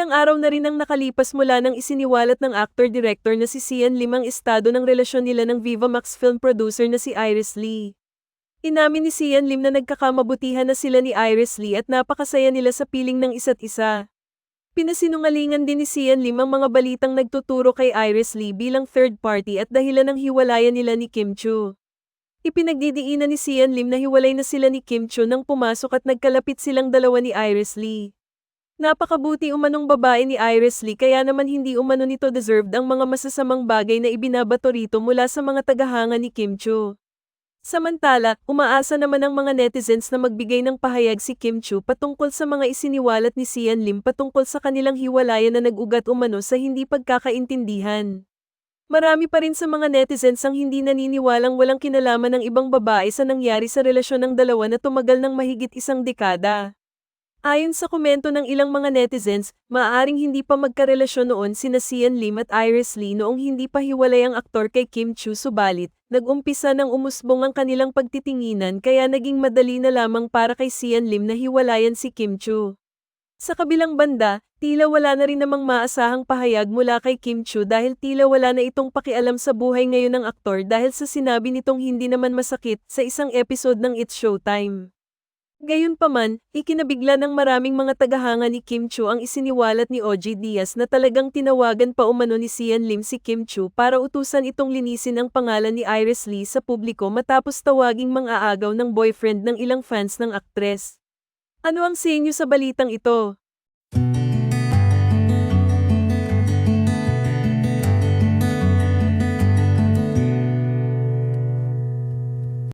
Ilang araw na rin ang nakalipas mula nang isiniwalat ng actor-director na si Sian Lim ang estado ng relasyon nila ng Viva Max film producer na si Iris Lee. Inamin ni Sian Lim na nagkakamabutihan na sila ni Iris Lee at napakasaya nila sa piling ng isa't isa. Pinasinungalingan din ni Sian Lim ang mga balitang nagtuturo kay Iris Lee bilang third party at dahilan ng hiwalayan nila ni Kim Chu. Ipinagdidiinan ni Sian Lim na hiwalay na sila ni Kim Chu nang pumasok at nagkalapit silang dalawa ni Iris Lee. Napakabuti umanong babae ni Iris Lee kaya naman hindi umano nito deserved ang mga masasamang bagay na ibinabato rito mula sa mga tagahanga ni Kim Chu. Samantala, umaasa naman ang mga netizens na magbigay ng pahayag si Kim Chu patungkol sa mga isiniwalat ni Sian Lim patungkol sa kanilang hiwalayan na nag-ugat umano sa hindi pagkakaintindihan. Marami pa rin sa mga netizens ang hindi naniniwalang walang kinalaman ng ibang babae sa nangyari sa relasyon ng dalawa na tumagal ng mahigit isang dekada. Ayon sa komento ng ilang mga netizens, maaaring hindi pa magkarelasyon noon sina Sian Lim at Iris Lee noong hindi pa hiwalay ang aktor kay Kim Chu subalit, nag-umpisa ng umusbong ang kanilang pagtitinginan kaya naging madali na lamang para kay Sian Lim na hiwalayan si Kim Chu. Sa kabilang banda, tila wala na rin namang maasahang pahayag mula kay Kim Chu dahil tila wala na itong pakialam sa buhay ngayon ng aktor dahil sa sinabi nitong hindi naman masakit sa isang episode ng It's Showtime. Gayunpaman, ikinabigla ng maraming mga tagahanga ni Kim Chu ang isiniwalat ni OG Diaz na talagang tinawagan pa umano ni Sian Lim si Kim Chu para utusan itong linisin ang pangalan ni Iris Lee sa publiko matapos tawaging mang-aagaw ng boyfriend ng ilang fans ng aktres. Ano ang senyo sa balitang ito?